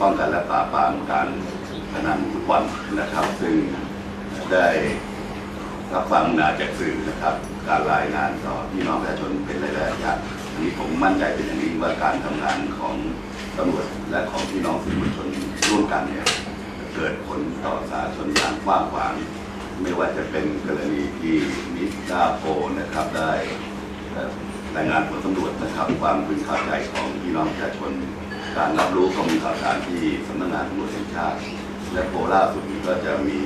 ป้องกันและปราบปรามการพนันฟุตบอลนะครับ ซึ่งได้รับฟังนาจากสื่อนะครับ การรายงานต่อพี่น้องประชาชนเป็นระยะอย่างอันนี้ผมมั่นใจเป็นอย่างยิ่งว่าการทำงานของตำรวจและของพี่น้องสื่อมวลชนร่วมกันเนี่ยเกิดผลต่อสาธารณชนอย่างกว้างขวางไม่ว่าจะเป็นกรณีที่นิดาโพนะครับได้รายงานผลสำรวจนะครับความพึงพอใจของพี่น้องประชาชน การรับรู้ข้อมูลข่าวสารที่สำนักงานตำรวจแห่งชาติ และโพล่าสุดนี้ก็จะมี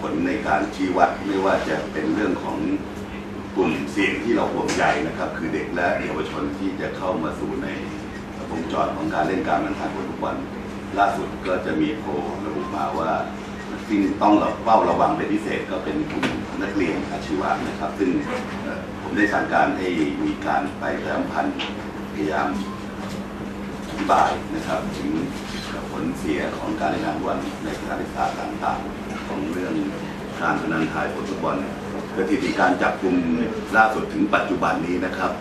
ผลในการชี้วัดไม่ว่าจะเป็นเรื่องของกลุ่มเสี่ยงที่เราห่วงใยนะครับ คือเด็กและเยาวชนที่จะเข้ามาสู่ในวงจรของการเล่นการพนันทุกวัน ล่าสุดก็จะมีโพลระบุมาว่าสิ่งต้องเราเฝ้าระวังเป็นพิเศษก็เป็นกลุ่มนักเรียนอาชีวะนะครับ ซึ่งผมได้สั่งการให้มีการไปประชาสัมพันธ์พยายาม ธิบายนะครับถึงผลเสียของการเล่นการฟุตบอลในสถานศึกษาต่างๆของเรื่องการพนันทายผลฟุตบอลสถิติการจับกลุ่มล่าสุดถึงปัจจุบันนี้นะครับ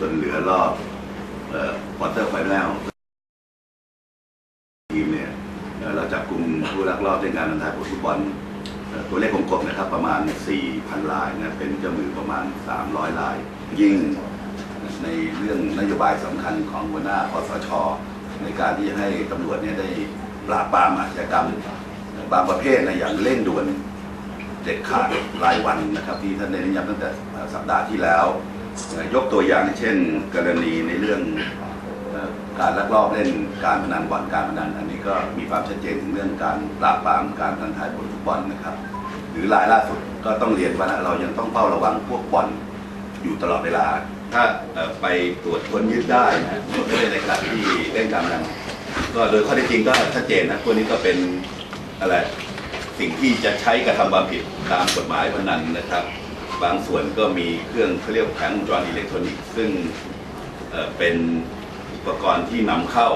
จนเหลือรอบควอเตอร์ไฟแนลทีมเนี่ยเราจับกลุ่มผู้ลักลอบเล่นการพนันไทยฟุตบอลตัวเลขกลมๆนะครับประมาณ 4,000 รายนะเป็นเจ้ามือประมาณ 300 ราย ยิ่ง เรื่องนโยบายสำคัญของหัวหน้าคอสช ในการที่ให้ตำรวจเนี่ยได้ปราบปรามอาชญากรรมบางประเภทนะอย่างเร่งด่วนเด็ดขาดรายวันนะครับ ที่ท่านได้เน้นย้ำตั้งแต่สัปดาห์ที่แล้ว ยกตัวอย่างเช่น กรณีในเรื่องการลักลอบเล่นการพนันบ่อนการพนันอันนี้ก็มีความชัดเจนถึงเรื่องการปราบปรามการพนันทายผลฟุตบอลนะครับ หรือรายล่าสุดก็ต้องเรียนว่าเรายังต้องเฝ้าระวังพวกบ่อนอยู่ตลอดเวลา ถ้าไปตรวจค้นยึดได้นะไม่ได้ในขณะที่เล่นการพนันก็โดยข้อเท็จจริงก็ชัดเจนนะพวกนี้ก็เป็นอะไรสิ่งที่จะใช้กระทำความผิดตามกฎหมายพนันนะครับ บางส่วนก็มีเครื่องเขาเรียกแผงวงจรอิเล็กทรอนิกส์ซึ่งเป็นอุปกรณ์ที่นำเข้า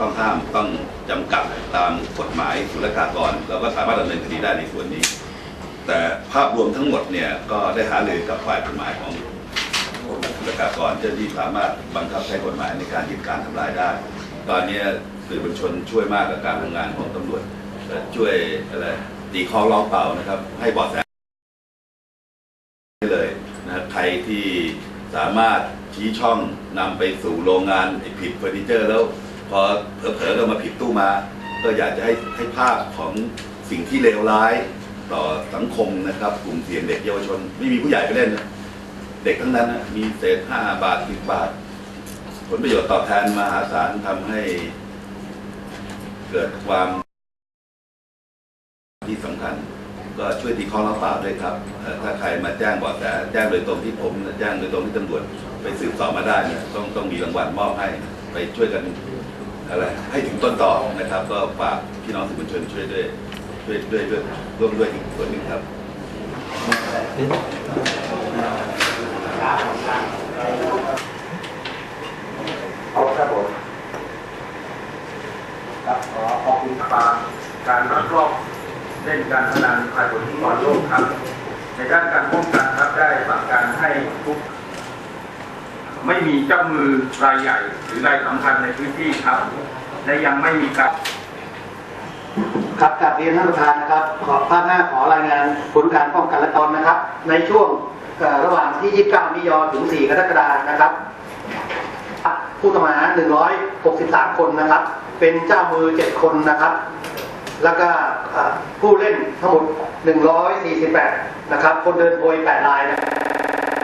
ต้องห้ามต้องจำกัดตามกฎหมายศุลกากรเราก็สามารถดำเนินคดีได้ในส่วนนี้ แต่ภาพรวมทั้งหมดเนี่ยก็ได้หารือกับฝ่ายกฎหมายของ กากรเจ้าที่สามารถบังคับใช้กฎหมายในการหยุดการทำลายได้ ตอนนี้สื่อมวลชนช่วยมากกับการทำงานของตำรวจช่วยอะไรตีคล้องร้องเปล่านะครับ ให้เบาะแสได้เลยนะใครที่สามารถชี้ช่องนำไปสู่โรงงานผิดเฟอร์นิเจอร์ แล้วพอเผลอๆก็มาผิดตู้มา ก็อยากจะให้ให้ภาพของสิ่งที่เลวร้าย ต่อสังคมนะครับ กลุ่มเสี่ยงเด็กเยาวชน ไม่มีผู้ใหญ่ไปเล่นนะ เด็กทั้งนั้นนะมีเศษห้าบาทสิบบาท ผลประโยชน์ตอบแทนมหาศาลทำให้เกิดความที่สำคัญ ก็ช่วยตีข้อรับปากด้วยครับ ถ้าใครมาแจ้งบาะแสแจ้งโดยตรงที่ผมแจ้งโดยตรงที่ตำรวจไปสืบสอบมาได้เนี่ยต้องต้องมีรางวัลมอบให้ไปช่วยกันอะไรให้ถึงต้นต่อนะครับ ก็ฝากพี่น้องสื่อมวลชนช่วยด้วยช่วยด้วยด้วยร่วมด้วยอีกส่วนหนึ่งครับ เอาครับผม ครับขอขอบคุณปราบการรับรอบเล่นการพนันภายบนที่ก่อนโลกครับ ในด้านการป้องกันครับได้สั่งการให้ทุกไม่มีเจ้ามือรายใหญ่ หรือรายสำคัญในพื้นที่ครับ และยังไม่มีการครับกาบเรียนท่านประธานนะครับ ขอภาพหน้าขอรายงานผลการป้องกันและตอนนะครับ ในช่วงระหว่างที่ 29 มิยอถึง 4 กรกฎาคมนะครับ ผู้ต้องหา 163 คนนะครับ เป็นเจ้ามือเจ็ดคนนะครับ แล้วก็ผู้เล่นทั้งหมด 148 นะครับ คนเดินโวย8รายนะครับ